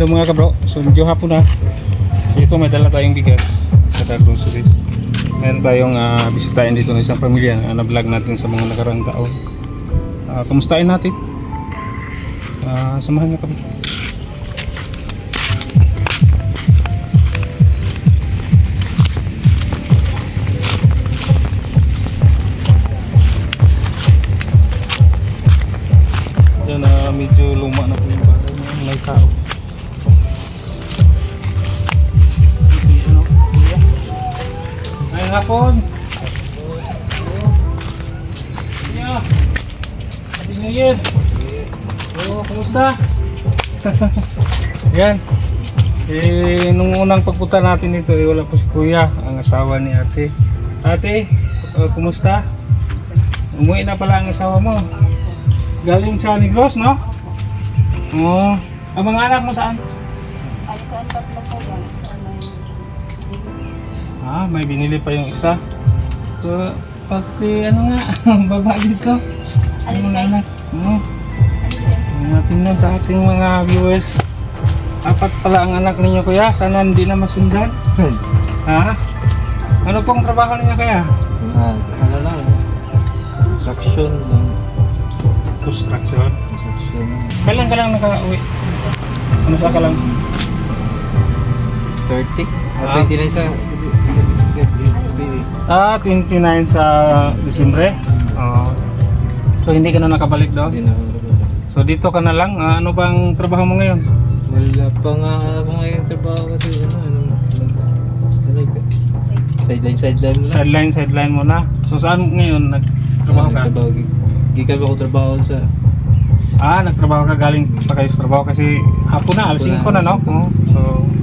Hello mga kabro, so medyo hapon na. So ito may dala tayong bigas sa groceries. Meron tayong uh, bisitahin dito ng isang pamilya na na-vlog natin sa mga nakarang taon. Uh, kumustahin natin. Ah, samahan niyo kami. Yan na medyo luma na po yung bahay na may tao. Ngayong hapon. Kuya. Happy New Year. Kumusta? Yan. Eh, nung unang pagpunta natin dito, eh, wala po si Kuya, ang asawa ni ate. Ate, uh, kumusta? Umuwi na pala ang asawa mo. Galing sa Negros, no? Oo. Ang mga anak mo saan? Ay, saan tatlo po? Ah, may binili pa yung isa. So, pati ano nga, baba dito. Ang mga anak. Oo. Uh, tingnan sa ating mga viewers. Apat pala ang anak ninyo kuya. Sana hindi na masundan. Ha? Ano pong trabaho ninyo kaya? Ah, ano lang, construction ng Construction. construction. Kailan ka lang naka-uwi? Ano sa ka lang? 30? Ah. Ah, 29 sa Ah, 29 sa Disyembre. Oo. So hindi ka na nakabalik daw? Hindi na So dito ka na lang. Ah, ano bang trabaho mo ngayon? Wala pa nga ako ngayon trabaho kasi ano, ano, ano, sideline, sideline mo na. Sideline, sideline mo na. So saan ngayon nagtrabaho ka? Trabaho, gigab ako trabaho sa Ah, nagtrabaho ka galing pa kayo sa trabaho kasi hapon na, alas 5 Hapon na, na. no? Oo. So,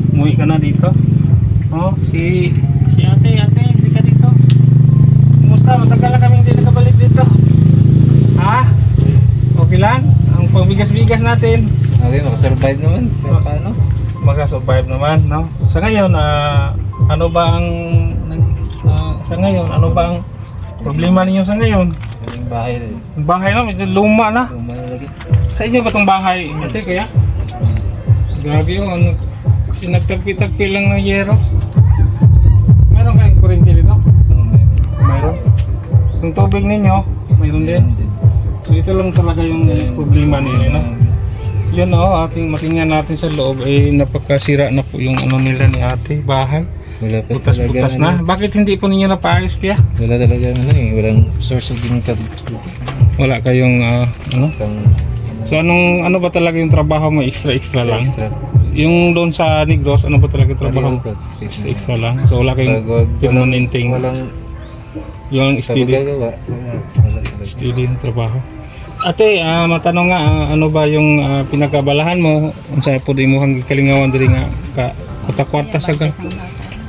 umuwi ka na dito. Oh, si si ate, ate, hindi ka dito. Kumusta? Matagal na kaming hindi nakabalik dito. Ha? Okay lang? Ang pangbigas-bigas natin. Okay, makasurvive naman. Pero paano? Makasurvive naman, no? Sa ngayon, ah, ano ba ang ah, sa ngayon, ano ba ang problema ninyo sa ngayon? Yung bahay. Ang bahay na, medyo luma na. Lumay na lagi. Sa inyo ba itong bahay? Ate, kaya? Grabe yun, ano, pinagtagpi-tagpi lang ng yero. Yung tubig ninyo, mayroon din. So ito lang talaga yung problema ninyo, no? Yun o, ating matingnan natin sa loob, eh napakasira na po yung ano nila ni ate, bahay. Wala pa Butas-butas na. ano, Bakit hindi po ninyo napaayos kaya? Wala talaga ano eh, walang source of income. Wala kayong, ah, ano? So anong, ano ba talaga yung trabaho mo? Extra-extra lang? extra. Yung doon sa Negros, ano ba talaga yung trabaho mo? Extra. Extra, extra lang. So wala kayong permanenting, Walang yung steady, gagawa. Steady na trabaho. Ate, ah, matanong nga, ah, ano ba yung ah, pinakabalahan mo? Unsay po di mo hanggang kalingawan diri nga ka kuta-kwarta sa ga.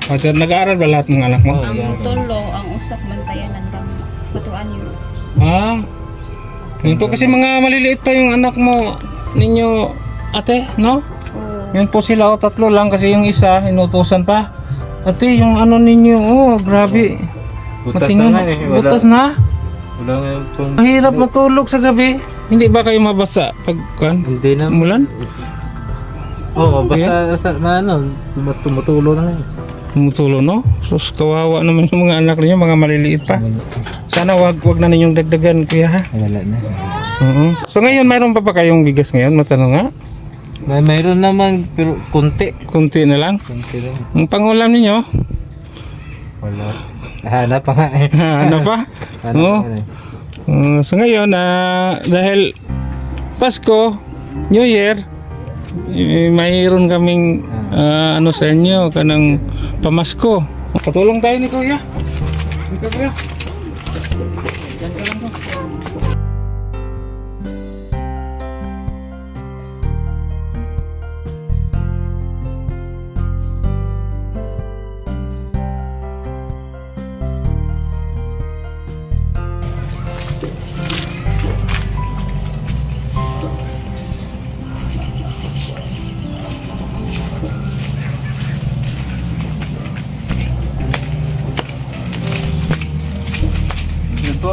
Ate, nag-aaral ba lahat ng anak mo? Oh, Ang tulo, ang usak bantayan hanggang patuan years. Ah. Yun po kasi mga maliliit pa yung anak mo ninyo, ate, no? Oo. Yan po sila, oh, tatlo lang kasi yung isa, inutusan pa. Ate, yung ano ninyo, oh, grabe. Butas Matingnan, na nga eh. Wala, Butas na? wala nga yung pang... Mahirap matulog sa gabi. Hindi ba kayo mabasa pag kan? Hindi na. Umulan? Oo, basta sa, na ano, tumutulo na nga. eh. Tumutulo, no? Sus, kawawa naman yung mga anak ninyo, mga maliliit pa. Sana wag wag na ninyong dagdagan, kuya ha. Wala na. Oo. So ngayon, mayroon pa ba kayong bigas ngayon? Matanong nga. May mayroon naman, pero konti. Kunti na lang. Konti lang. Ang pangulam ninyo, Wala. Hanap pa nga eh. ano pa? Hanap Oo. pa nga eh. Uh, so ngayon, ah, dahil Pasko, New Year, eh, mayroon kaming ah, ano sa inyo, kanang pamasko. Patulong tayo ni Kuya. Ika Kuya.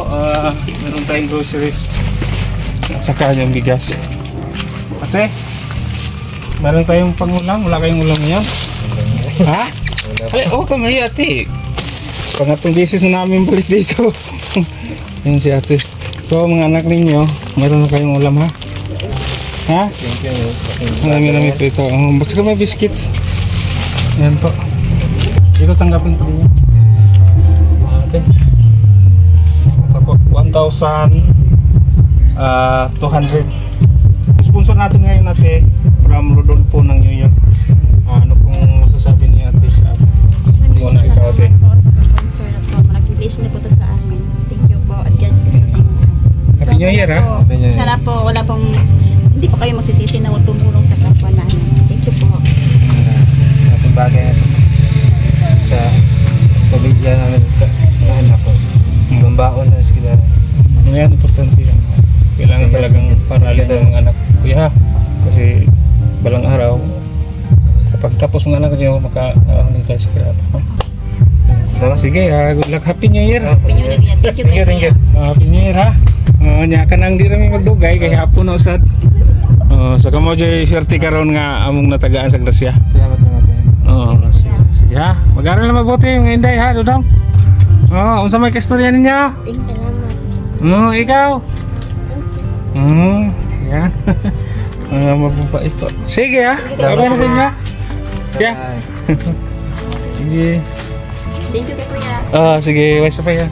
Po, ah, meron tayong groceries. At saka yung bigas. Ate, Meron tayong pangulam. Wala kayong ulam ngayon? ha? Ay, oh, kami ate. Pangatong beses na namin balik dito. Yun si ate. So, mga anak ninyo, meron na kayong ulam ha? Ha? You. Marami-rami po ito. Um, Basta may biscuits. Yan po. Ito tanggapin po ninyo. Ate. Ito po, 1,200. Sponsor natin ngayon ate from Rodolfo ng New York. Ah, ano pong masasabi niyo ate sa atin? Muna ikaw ate. sponsor na po. Malaking blessing na po to sa amin. Thank you po. At God bless sa inyo. Happy New Year ha? Sana po wala pong hindi po kayo magsisisi na tumulong sa kapwa namin. Thank you po. Ating bagay sa pamilya namin sa, sa anak ko. Bambaon na sila. Ano yan, importante yan. Kailangan talagang paralin ng anak kuya ha? Kasi balang araw, kapag tapos ng anak niyo, maka-ano tayo sa kirata. ha? So, sige, ah, good luck. Happy New Year. Happy New Year. Thank you, Thank you, thank you. Ah, Happy New Year ha. Uh, nya ka nang di rami magdugay kay hapon na usad. Uh, sa kamo jay swerte karon nga among natagaan sa grasya. Salamat na natin. Oo, sige, sige ha. Mag-aral na mabuti mga inday ha, dudong. Oo, unsa may kastorya ninyo? Salamat. Oo, ikaw. Oo, yan. Mga mababait po. Sige ha. Abay na sa inyo. Yeah. Bye. Sige. Thank you kay Kuya. Ah, sige, wais pa yan.